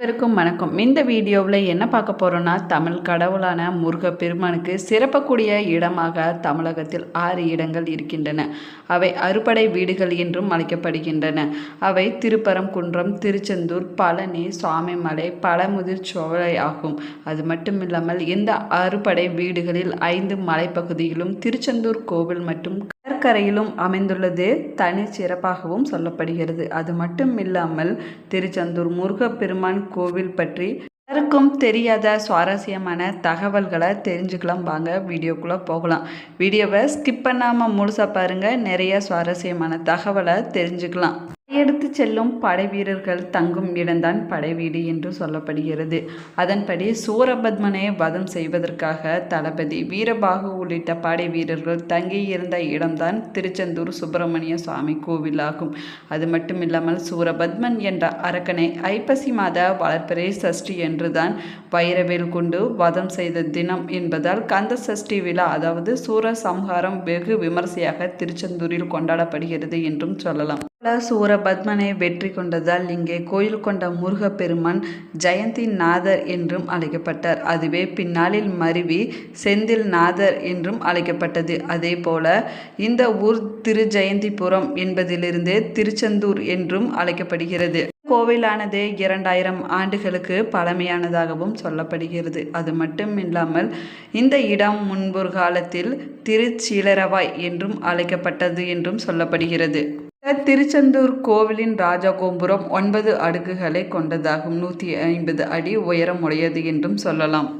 அனைவருக்கும் வணக்கம். இந்த வீடியோவில் என்ன பார்க்க போகிறோன்னா தமிழ் கடவுளான முருகப்பெருமானுக்கு சிறப்பக்கூடிய இடமாக தமிழகத்தில் ஆறு இடங்கள் இருக்கின்றன. அவை அறுபடை வீடுகள் என்றும் அழைக்கப்படுகின்றன. அவை திருப்பரங்குன்றம் திருச்செந்தூர் பழனி சுவாமிமலை பழமுதிர் சோலை ஆகும். அது மட்டும் இல்லாமல் இந்த அறுபடை வீடுகளில் ஐந்து மலைப்பகுதியிலும் திருச்செந்தூர் கோவில் மற்றும் கடற்கரையிலும் அமைந்துள்ளது. தனி சிறப்பாகவும் சொல்லப்படுகிறது. அது மட்டும் இல்லாமல் திருச்செந்தூர் முருகப்பெருமான் கோவில் பற்றி யாருக்கும் தெரியாத சுவாரஸ்யமான தகவல்களை தெரிஞ்சுக்கலாம். வாங்க வீடியோக்குள்ளே போகலாம். வீடியோவை ஸ்கிப் பண்ணாமல் முழுசாக பாருங்கள் நிறைய சுவாரஸ்யமான தகவலை தெரிஞ்சுக்கலாம். எடுத்து செல்லும் படை வீரர்கள் தங்கும் இடம்தான் படைவீடு என்று சொல்லப்படுகிறது. அதன்படி சூரபத்மனை வதம் செய்வதற்காக தளபதி வீரபாகு உள்ளிட்ட படை வீரர்கள் தங்கியிருந்த இடம்தான் திருச்செந்தூர் சுப்பிரமணிய சுவாமி கோவிலாகும். அது மட்டும் இல்லாமல் சூரபத்மன் என்ற அரக்கனை ஐப்பசி மாத வளர்ப்பிறை சஷ்டி என்றுதான் வைரவேல் கொண்டு வதம் செய்த தினம் என்பதால் கந்த சஷ்டி விழா அதாவது சூர சம்ஹாரம் வெகு விமர்சையாக திருச்செந்தூரில் கொண்டாடப்படுகிறது என்றும் சொல்லலாம். சூரபத்மனை வெற்றி கொண்டதால் இங்கே கோயில் கொண்ட முருகப்பெருமான் ஜெயந்தி நாதர் என்றும் அழைக்கப்பட்டார். அதுவே பின்னாளில் மருவி செந்தில் நாதர் என்றும் அழைக்கப்பட்டது. அதே போல இந்த ஊர் திருஜெயந்திபுரம் என்பதிலிருந்தே என்பதிலிருந்து திருச்செந்தூர் என்றும் அழைக்கப்படுகிறது. கோவிலானது இரண்டாயிரம் ஆண்டுகளுக்கு பழமையானதாகவும் சொல்லப்படுகிறது. அது மட்டும் இல்லாமல் இந்த இடம் முன்பொரு காலத்தில் திருச்சீலரவாய் என்றும் அழைக்கப்பட்டது என்றும் சொல்லப்படுகிறது. திருச்செந்தூர் கோவிலின் ராஜகோபுரம் ஒன்பது அடுக்குகளை கொண்டதாகும். நூற்றி ஐம்பது அடி உயரம் உடையது என்றும் சொல்லலாம்.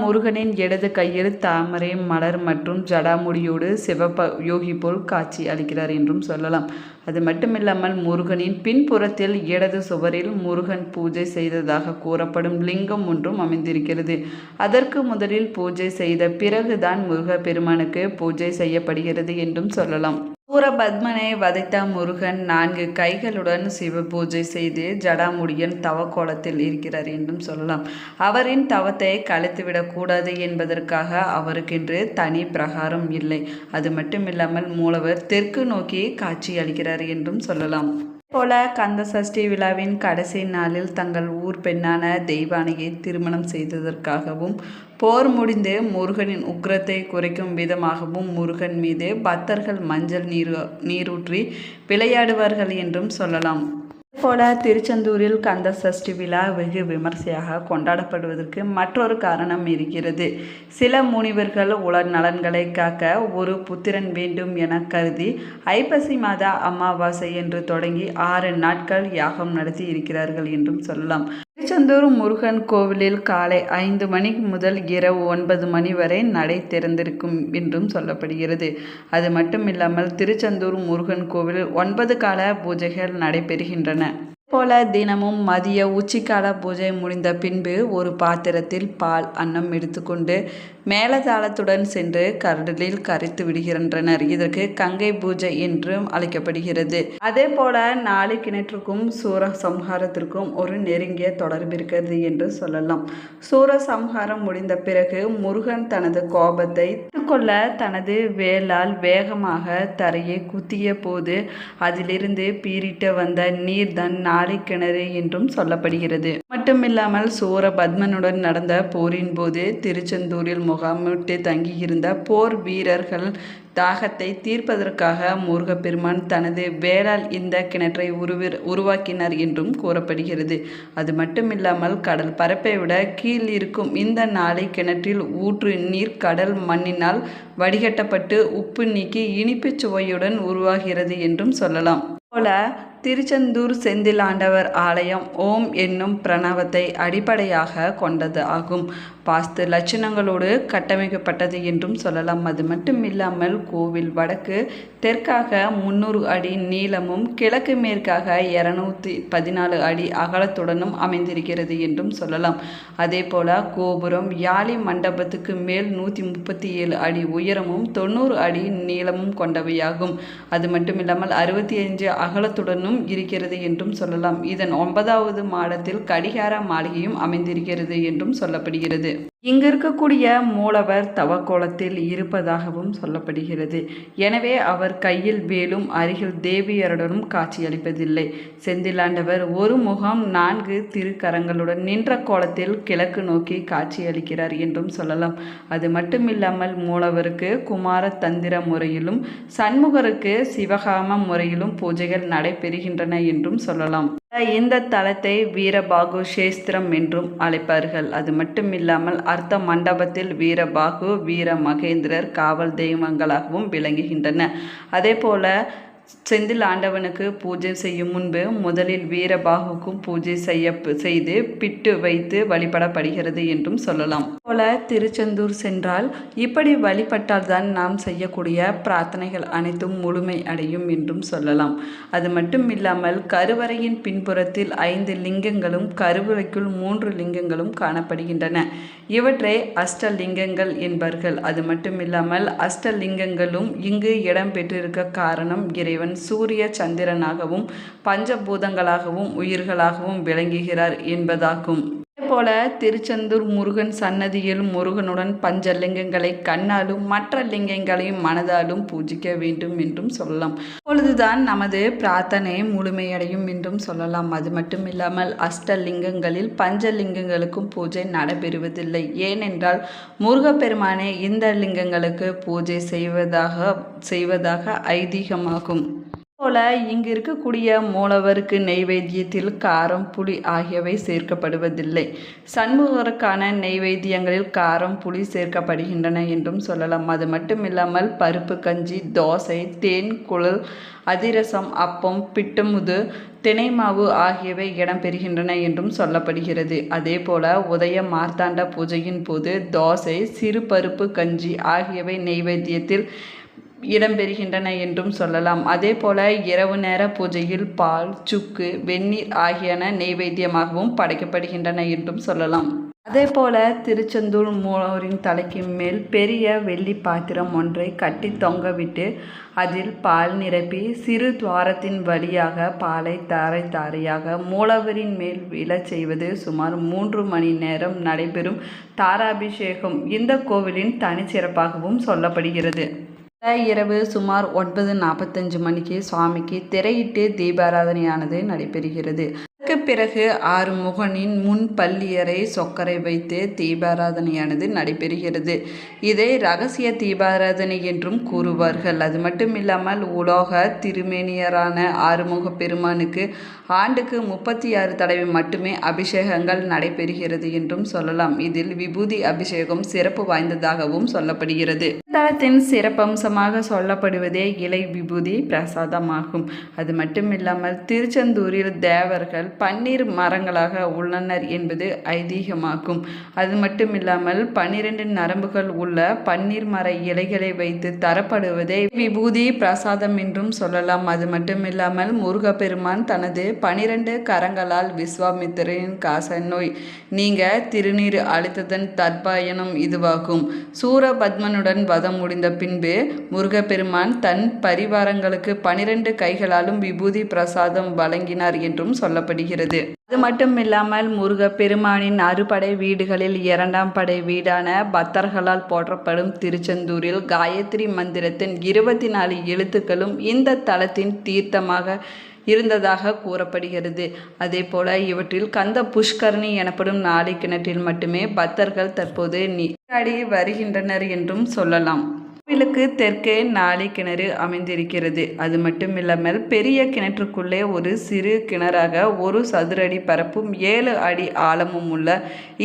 முருகனின் இடது கையில் தாமரை மலர் மற்றும் ஜடாமுடியோடு சிவப்ப யோகி போல் காட்சி அளிக்கிறார் என்றும் சொல்லலாம். அது மட்டுமில்லாமல் முருகனின் பின்புறத்தில் இடது சுவரில் முருகன் பூஜை செய்ததாக கூறப்படும் லிங்கம் ஒன்றும் அமைந்திருக்கிறது. அதற்கு முதலில் பூஜை செய்த பிறகுதான் முருகப்பெருமானுக்கு பூஜை செய்யப்படுகிறது என்றும் சொல்லலாம். சூரபத்மனை வதைத்த முருகன் நான்கு கைகளுடன் சிவ பூஜை செய்து ஜடாமுடியன் தவக்கோலத்தில் இருக்கிறார் என்றும் சொல்லலாம். அவரின் தவத்தை கலைத்துவிடக்கூடாது என்பதற்காக அவருக்கென்று தனி பிரகாரம் இல்லை. அது மட்டுமில்லாமல் மூலவர் தெற்கு நோக்கி காட்சி அளிக்கிறார் என்றும் சொல்லலாம். போல கந்த சஷ்டி விழாவின் கடைசி நாளில் தங்கள் ஊர் பெண்ணான தெய்வானையை திருமணம் செய்ததற்காகவும் போர் முடிந்து முருகனின் உக்ரத்தை குறைக்கும் விதமாகவும் முருகன் மீது பக்தர்கள் மஞ்சள் நீர் நீரூற்றி விளையாடுவார்கள் என்றும் சொல்லலாம். போல திருச்செந்தூரில் கந்த சஷ்டி விழா வெகு விமர்சையாக கொண்டாடப்படுவதற்கு மற்றொரு காரணம் இருக்கிறது. சில முனிவர்கள் உலர் நலன்களை காக்க ஒரு புத்திரன் வேண்டும் என கருதி ஐப்பசி மாத அமாவாசை என்று தொடங்கி ஆறு நாட்கள் யாகம் நடத்தி இருக்கிறார்கள் என்றும் சொல்லலாம். திருச்செந்தூர் முருகன் கோவிலில் காலை ஐந்து மணி முதல் இரவு ஒன்பது மணி வரை நடை திறந்திருக்கும் என்றும் சொல்லப்படுகிறது. அது மட்டும் இல்லாமல் திருச்செந்தூர் முருகன் கோவிலில் ஒன்பது கால பூஜைகள் நடைபெறுகின்றன. போல தினமும் மதிய உச்சிக்கால பூஜை முடிந்த பின்பு ஒரு பாத்திரத்தில் பால் அன்னம் எடுத்துக்கொண்டு மேலதாளத்துடன் சென்று கரடலில் கரைத்து விடுகின்றனர். இதற்கு கங்கை பூஜை என்றும் அழைக்கப்படுகிறது. அதே போல நாலு கிணற்றுக்கும் சூர சம்ஹாரத்திற்கும் ஒரு நெருங்கிய தொடர்பு இருக்கிறது என்று சொல்லலாம். சூர சம்ஹாரம் முடிந்த பிறகு முருகன் தனது கோபத்தை கொள்ள தனது வேலால் வேகமாக தரையை குத்திய போது அதிலிருந்து பீரிட்டு வந்த நீர்தான் நாளை கிணறு என்றும் சொல்லப்படுகிறது. மட்டுமில்லாமல் சூரபத்மனுடன் நடந்த போரின் போது திருச்செந்தூரில் முகாமிட்டு தங்கியிருந்த போர் வீரர்கள் தாகத்தை தீர்ப்பதற்காக முருகப்பெருமான் தனது வேளால் இந்த கிணற்றை உருவி உருவாக்கினார் என்றும் கூறப்படுகிறது. அது மட்டுமில்லாமல் கடல் பரப்பை விட கீழ் இருக்கும் இந்த நாளை கிணற்றில் ஊற்று நீர் கடல் மண்ணினால் வடிகட்டப்பட்டு உப்பு நீக்கி இனிப்புச் சுவையுடன் உருவாகிறது என்றும் சொல்லலாம். போல திருச்செந்தூர் செந்திலாண்டவர் ஆலயம் ஓம் என்னும் பிரணவத்தை அடிப்படையாக கொண்டது ஆகும். வாஸ்து லட்சணங்களோடு கட்டமைக்கப்பட்டது என்றும் சொல்லலாம். அது மட்டும் இல்லாமல் கோவில் வடக்கு தெற்காக முன்னூறு அடி நீளமும் கிழக்கு மேற்காக இரநூத்தி பதினாலு அடி அகலத்துடனும் அமைந்திருக்கிறது என்றும் சொல்லலாம். அதே போல கோபுரம் யாழி மண்டபத்துக்கு மேல் நூற்றி முப்பத்தி ஏழு அடி உயரமும் தொண்ணூறு அடி நீளமும் கொண்டவையாகும். அது மட்டும் இல்லாமல் அறுபத்தி அஞ்சு அகலத்துடனும் இருக்கிறது என்றும் சொல்லலாம். இதன் ஒன்பதாவது மாடத்தில் கடிகார மாளிகையும் அமைந்திருக்கிறது என்றும் சொல்லப்படுகிறது. இங்கு இருக்கக்கூடிய மூலவர் தவக்கோலத்தில் இருப்பதாகவும் சொல்லப்படுகிறது. எனவே அவர் கையில் வேலும் அருகில் தேவியருடனும் காட்சியளிப்பதில்லை. செந்திலாண்டவர் ஒரு முகம் நான்கு திருக்கரங்களுடன் நின்ற கோலத்தில் கிழக்கு நோக்கி காட்சியளிக்கிறார் என்றும் சொல்லலாம். அது மட்டுமில்லாமல் மூலவருக்கு குமார தந்திர முறையிலும் சண்முகருக்கு சிவகாம முறையிலும் பூஜைகள் நடைபெறுகின்றன என்றும் சொல்லலாம். இந்த தலத்தை வீரபாகு சேஸ்திரம் என்றும் அழைப்பார்கள். அது மட்டும் இல்லாமல் அர்த்த மண்டபத்தில் வீரபாகு வீர மகேந்திரர் காவல் தெய்வங்களாகவும் விளங்குகின்றன. அதே போல செந்தில் ஆண்டவனுக்கு பூஜை செய்யும் முன்பு முதலில் வீரபாகுக்கும் பூஜை செய்ய செய்து பிட்டு வைத்து வழிபடப்படுகிறது என்றும் சொல்லலாம். போல திருச்செந்தூர் சென்றால் இப்படி வழிபட்டால்தான் நாம் செய்யக்கூடிய பிரார்த்தனைகள் அனைத்தும் முழுமை அடையும் என்றும் சொல்லலாம். அது மட்டும் இல்லாமல் கருவறையின் பின்புறத்தில் ஐந்து லிங்கங்களும் கருவறைக்குள் மூன்று லிங்கங்களும் காணப்படுகின்றன. இவற்றை அஷ்டலிங்கங்கள் என்பார்கள். அது மட்டும் இல்லாமல் அஷ்டலிங்கங்களும் இங்கு இடம்பெற்றிருக்க காரணம் இறைவன். சூரிய சந்திரனாகவும் பஞ்சபூதங்களாகவும் உயிர்களாகவும் விளங்குகிறார் என்பதாகும். போல திருச்செந்தூர் முருகன் சன்னதியில் முருகனுடன் பஞ்சலிங்கங்களை கண்ணாலும் மற்ற லிங்கங்களையும் மனதாலும் பூஜிக்க வேண்டும் என்றும் சொல்லலாம். அப்பொழுதுதான் நமது பிரார்த்தனை முழுமையடையும் என்றும் சொல்லலாம். அது மட்டும் இல்லாமல் அஷ்டலிங்கங்களில் பஞ்சலிங்கங்களுக்கும் பூஜை நடைபெறுவதில்லை. ஏனென்றால் முருகப்பெருமானே இந்த லிங்கங்களுக்கு பூஜை செய்வதாக செய்வதாக ஐதீகமாகும். போல இங்கு இருக்கக்கூடிய மூலவருக்கு நெய்வேத்தியத்தில் காரம் புளி ஆகியவை சேர்க்கப்படுவதில்லை. சண்முகருக்கான நெய்வேத்தியங்களில் காரம் புளி சேர்க்கப்படுகின்றன என்றும் சொல்லலாம். அது மட்டும் இல்லாமல் பருப்பு கஞ்சி தோசை தேன் குழல் அதிரசம் அப்பம் பிட்டுமுது தினைமாவு ஆகியவை இடம்பெறுகின்றன என்றும் சொல்லப்படுகிறது. அதே போல உதய மார்த்தாண்ட பூஜையின் போது தோசை சிறு பருப்பு கஞ்சி ஆகியவை நெய்வேத்தியத்தில் இடம்பெறுகின்றன என்றும் சொல்லலாம். அதே போல இரவு நேர பூஜையில் பால் சுக்கு வெந்நீர் ஆகியன நெய்வேத்தியமாகவும் படைக்கப்படுகின்றன என்றும் சொல்லலாம். அதே போல திருச்செந்தூர் மூலவரின் தலைக்கு மேல் பெரிய வெள்ளி பாத்திரம் ஒன்றை கட்டி தொங்கவிட்டு அதில் பால் நிரப்பி சிறு துவாரத்தின் வழியாக பாலை தாரை தாரையாக மூலவரின் மேல் விழச் செய்வது சுமார் மூன்று மணி நேரம் நடைபெறும் தாராபிஷேகம். இந்த கோவிலின் தனிச்சிறப்பாகவும் சொல்லப்படுகிறது. இரவு சுமார் ஒன்பது நாற்பத்தஞ்சு மணிக்கு சுவாமிக்கு திரையிட்டு தீபாராதனையானது நடைபெறுகிறது. அதற்கு பிறகு ஆறுமுகனின் முன் பள்ளியறை சொக்கரை வைத்து தீபாராதனையானது நடைபெறுகிறது. இதை ரகசிய தீபாராதனை என்றும் கூறுவார்கள். அது மட்டும் இல்லாமல் உலோக திருமேனியரான ஆறுமுக பெருமானுக்கு ஆண்டுக்கு முப்பத்தி ஆறு தடவை மட்டுமே அபிஷேகங்கள் நடைபெறுகிறது என்றும் சொல்லலாம். இதில் விபூதி அபிஷேகம் சிறப்பு வாய்ந்ததாகவும் சொல்லப்படுகிறது. தளத்தின் சிறப்பம்சமாக சொல்லப்படுவதே இலை விபூதி பிரசாதமாகும். அது மட்டுமில்லாமல் திருச்செந்தூரில் தேவர்கள் பன்னீர் மரங்களாக உள்ளனர் என்பது ஐதீகமாகும். அது மட்டுமில்லாமல் பன்னிரண்டு நரம்புகள் உள்ள பன்னீர் மர இலைகளை வைத்து தரப்படுவதே விபூதி பிரசாதம் என்றும் சொல்லலாம். அது மட்டும் இல்லாமல் முருகப்பெருமான் தனது பனிரெண்டு கரங்களால் விஸ்வாமித்திரின் காச நோய் நீங்க திருநீர் அளித்ததன் தற்பாயனம் இதுவாகும். சூரபத்மனுடன் வதம் முடிந்த பின்பு முருகப்பெருமான் தன் பரிவாரங்களுக்கு பனிரெண்டு கைகளாலும் விபூதி பிரசாதம் வழங்கினார் என்றும் சொல்லப்படுகிறது. வருகிறது அது மட்டும் இல்லாமல் முருகப்பெருமானின் அறுபடை வீடுகளில் இரண்டாம் படை வீடான பக்தர்களால் போற்றப்படும் திருச்செந்தூரில் காயத்ரி மந்திரத்தின் இருபத்தி நாலு எழுத்துக்களும் இந்த தலத்தின் தீர்த்தமாக இருந்ததாக கூறப்படுகிறது. அதே போல இவற்றில் கந்த புஷ்கரணி எனப்படும் நாளை கிணற்றில் மட்டுமே பக்தர்கள் தற்போது நீராடி வருகின்றனர் என்றும் சொல்லலாம். கோவிலுக்கு தெற்கே நாளி கிணறு அமைந்திருக்கிறது. அது மட்டும் இல்லாமல் பெரிய கிணற்றுக்குள்ளே ஒரு சிறு கிணறாக ஒரு சதுரடி பரப்பும் ஏழு அடி ஆழமும் உள்ள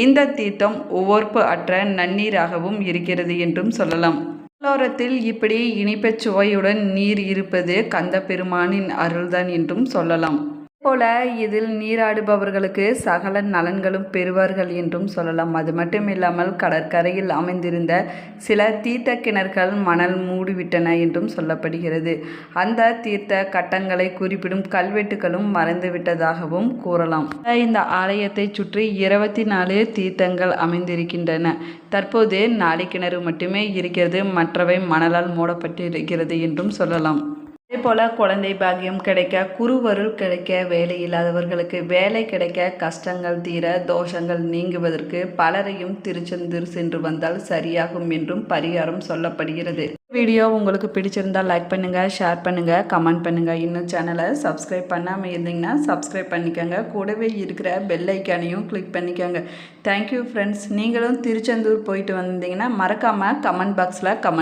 இந்த தீர்த்தம் உவர்ப்பு அற்ற நன்னீராகவும் இருக்கிறது என்றும் சொல்லலாம். கடலோரத்தில் இப்படி இனிப்பச் சுவையுடன் நீர் இருப்பது கந்த பெருமானின் அருள்தான் என்றும் சொல்லலாம். போல இதில் நீராடுபவர்களுக்கு சகல நலன்களும் பெறுவார்கள் என்றும் சொல்லலாம். அது மட்டும் இல்லாமல் கடற்கரையில் அமைந்திருந்த சில தீர்த்த கிணறுகள் மணல் மூடிவிட்டன என்றும் சொல்லப்படுகிறது. அந்த தீர்த்த கட்டங்களை குறிப்பிடும் கல்வெட்டுகளும் மறைந்துவிட்டதாகவும் கூறலாம். இந்த ஆலயத்தை சுற்றி இருபத்தி நாலு தீர்த்தங்கள் அமைந்திருக்கின்றன. தற்போது நாளை கிணறு மட்டுமே இருக்கிறது. மற்றவை மணலால் மூடப்பட்டிருக்கிறது என்றும் சொல்லலாம். அதே போல் குழந்தை பாக்கியம் கிடைக்க குருவருள் கிடைக்க வேலை இல்லாதவர்களுக்கு வேலை கிடைக்க கஷ்டங்கள் தீர தோஷங்கள் நீங்குவதற்கு பலரையும் திருச்செந்தூர் சென்று வந்தால் சரியாகும் என்றும் பரிகாரம் சொல்லப்படுகிறது. வீடியோ உங்களுக்கு பிடிச்சிருந்தால் லைக் பண்ணுங்கள் ஷேர் பண்ணுங்கள் கமெண்ட் பண்ணுங்கள் இன்னும் சேனலை சப்ஸ்கிரைப் பண்ணாமல் இருந்தீங்கன்னா சப்ஸ்கிரைப் பண்ணிக்கோங்க. கூடவே இருக்கிற பெல் ஐக்கானையும் கிளிக் பண்ணிக்கோங்க. தேங்க்யூ ஃப்ரெண்ட்ஸ் நீங்களும் திருச்செந்தூர் போயிட்டு வந்தீங்கன்னா மறக்காமல் கமெண்ட் பாக்ஸில் கமெண்ட்